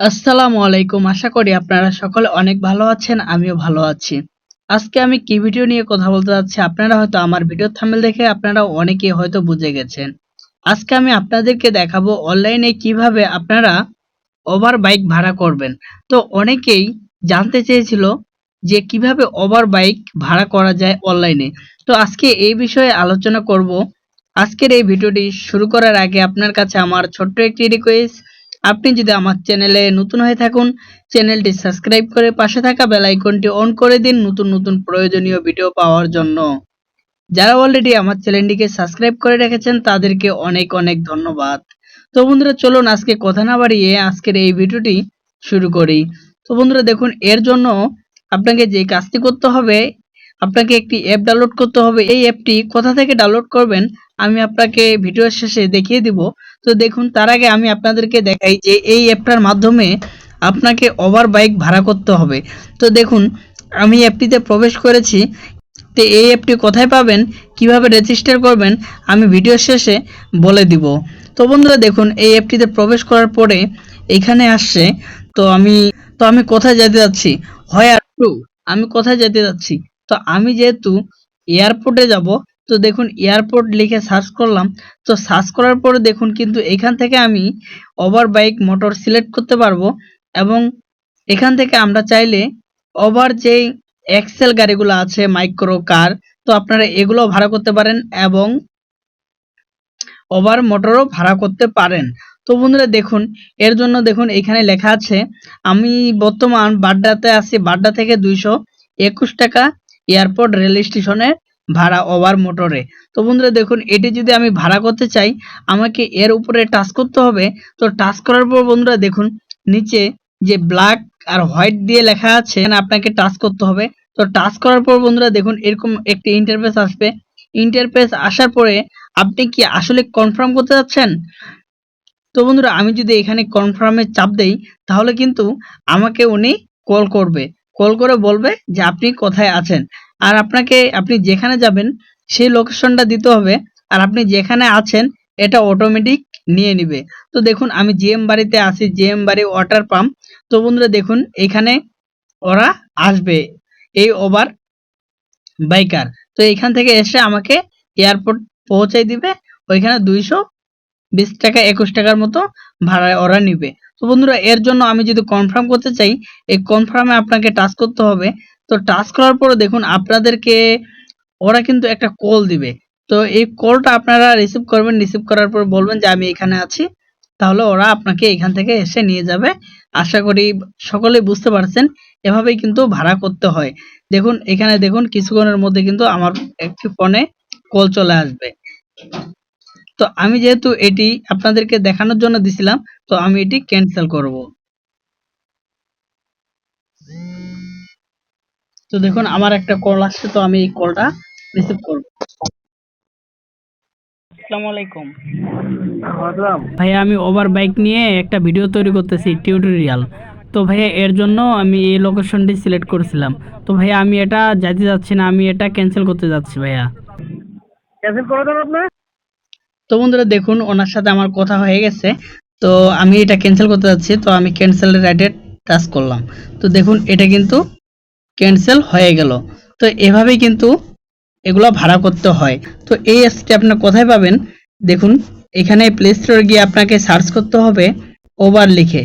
আসসালামু আলাইকুম। আশা করি আপনারা সকলে অনেক ভালো আছেন, আমিও ভালো আছি। আজকে আমি কি ভিডিও নিয়ে কথা বলতে যাচ্ছি, আপনারা হয়তো আমার ভিডিও থামেল দেখে আপনারা অনেকে হয়তো বুঝে গেছেন। আজকে আমি আপনাদেরকে দেখাবো অনলাইনে কীভাবে আপনারা ওভার বাইক ভাড়া করবেন। তো অনেকেই জানতে চেয়েছিল যে কীভাবে ওভার বাইক ভাড়া করা যায় অনলাইনে। তো আজকে এই বিষয়ে আলোচনা করব। আজকের এই ভিডিওটি শুরু করার আগে আপনার কাছে আমার ছোট্ট একটি রিকোয়েস্ট আপনি যদি আমার চ্যানেলে নতুন হয়ে থাকুন, চ্যানেলটি সাবস্ক্রাইব করে পাশে থাকা বেল আইকনটি অন করে দিন নতুন নতুন প্রয়োজনীয় ভিডিও পাওয়ার জন্য। যারা অলরেডি আমার চ্যানেলটিকে সাবস্ক্রাইব করে রেখেছেন, তাদেরকে অনেক অনেক ধন্যবাদ। তো বন্ধুরা, চলুন আজকে কথা না বাড়িয়ে আজকের এই ভিডিওটি শুরু করি। তো বন্ধুরা, দেখুন, এর জন্য আপনাকে যে কাজটি করতে হবে, আপনাকে একটি অ্যাপ ডাউনলোড করতে হবে। এই অ্যাপটি কোথা থেকে ডাউনলোড করবেন, আমি আপনাকে ভিডিওর শেষে দেখিয়ে দিব। তো দেখুন, তার আগে আমি আপনাদেরকে দেখাই যে এই অ্যাপটার মাধ্যমে আপনাকে ওভার বাইক ভাড়া করতে হবে। তো দেখুন, আমি অ্যাপটিতে প্রবেশ করেছি। তো এই অ্যাপটি কোথায় পাবেন, কীভাবে রেজিস্টার করবেন, আমি ভিডিও শেষে বলে দিব। তো বন্ধুরা, দেখুন, এই অ্যাপটিতে প্রবেশ করার পরে এখানে আসছে। তো আমি তো আমি কোথায় যেতে যাচ্ছি? হয় আর টু, আমি কোথায় যেতে যাচ্ছি? তো আমি যেহেতু এয়ারপোর্টে যাব তো দেখুন, এয়ারপোর্ট লিখে সার্চ করলাম। তো সার্চ করার পরে দেখুন, কিন্তু এখান থেকে আমি ওভার বাইক মোটর সিলেক্ট করতে পারব এবং এখান থেকে আমরা চাইলে ওভার যেই এক্সেল গাড়িগুলো আছে মাইক্রো কার তো আপনারা এগুলো ভাড়া করতে পারেন এবং ওভার মোটরও ভাড়া করতে পারেন। তো বন্ধুরা, দেখুন, এর জন্য দেখুন, এখানে লেখা আছে, আমি বর্তমান বাড্ডাতে আছি, বাড্ডা থেকে দুইশো একুশ টাকা এয়ারপোর্ট রেল স্টেশনে ভাড়া ওভার মোটরে তো বন্ধুরা দেখুন, এটি যদি আমি ভাড়া করতে চাই, আমাকে এর উপরে টাচ করতে হবে। তো টাচ করার পর বন্ধুরা দেখুন, নিচে যে ব্ল্যাক আর হোয়াইট দিয়ে লেখা আছে আপনাকে টাচ করতে হবে। তো টাচ করার পর বন্ধুরা দেখুন, এরকম একটি ইন্টারফেস আসবে। ইন্টারফেস আসার পরে আপনি কি আসলে কনফার্ম করতে যাচ্ছেন? তো বন্ধুরা, আমি যদি এখানে কনফার্মে চাপ দেই, তাহলে কিন্তু আমাকে উনি কল করবে। কল করে বলবে যে আপনি কোথায় আছেন। আর আপনাকে আপনি যেখানে যাবেন, সেই লোকেশনটা দিতে হবে। আর আপনি যেখানে আছেন, এটা অটোমেটিক নিয়ে নিবে। তো দেখুন, আমি জিএম বাড়িতে আছি জিএম বাড়ি ওয়াটার পাম্প তো বন্ধুরা, দেখুন, এখানে ওরা আসবে, এই ওভার বাইকার তো এখান থেকে এসে আমাকে এয়ারপোর্ট পৌঁছাই দিবে। ওইখানে দুইশো বিশ টাকা, একুশ টাকার মতো ভাড়া ওরা নিবে। তো বন্ধুরা, এর জন্য আমি যদি কনফার্ম করতে চাই, এই কনফার্মে আপনাকে টাচ করতে হবে তো টাচ করার পরে দেখুন আপনাদেরকে ওরা কিন্তু একটা কল দিবে। তো এই কলটা আপনারা রিসিভ করবেন রিসিভ করার পর বলবেন যে, আমি এখানে আছি। তাহলে ওরা আপনাকে এখান থেকে এসে নিয়ে যাবে। আশা করি সকলেই বুঝতে পারছেন, এভাবেই কিন্তু ভাড়া করতে হয়। দেখুন, এখানে দেখুন, কিছুক্ষণের মধ্যে কিন্তু আমার একটি ফোনে কল চলে আসবে। তো আমি যেহেতু এটি আপনাদেরকে দেখানোর জন্য দিছিলাম, তো আমি এটি ক্যান্সেল করব। তো দেখুন আমার একটা কল আসছে তো আমি এই কলটা রিসিভ করব। আসসালামু আলাইকুম। ভাইয়া আমি ওভার বাইক নিয়ে একটা ভিডিও তৈরি করতেছি টিউটোরিয়াল তো ভাইয়া এর জন্য আমি এই লোকেশনটি সিলেক্ট করেছিলাম। তো ভাইয়া আমি এটা যাইতে যাচ্ছি না আমি এটা ক্যান্সেল করতে যাচ্ছি ভাইয়া। ক্যান্সেল করে দেন আপনি তো বন্ধুরা দেখুন ওনার সাথে আমার কথা হয়ে গেছে। তো আমি এটা ক্যান্সেল করতে যাচ্ছি তো আমি ক্যান্সেল রাইটে টাচ করলাম। তো দেখুন এটা কিন্তু ক্যান্সেল হয়ে গেল। তো এভাবেই কিন্তু এগুলো ভাড়া করতে হয়। তো এই অ্যাপসটি আপনার কোথায় পাবেন? দেখুন, এখানে প্লে স্টোরে গিয়ে আপনাকে সার্চ করতে হবে ওভার লিখে।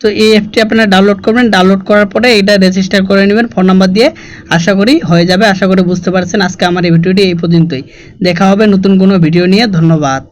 তো এই অ্যাপটি আপনারা ডাউনলোড করবেন। ডাউনলোড করার পরে এটা রেজিস্টার করে নেবেন ফোন নাম্বার দিয়ে। আশা করি হয়ে যাবে, আশা করি বুঝতে পারছেন আজকে আমার এই ভিডিওটি এই পর্যন্তই। দেখা হবে নতুন কোনো ভিডিও নিয়ে। ধন্যবাদ।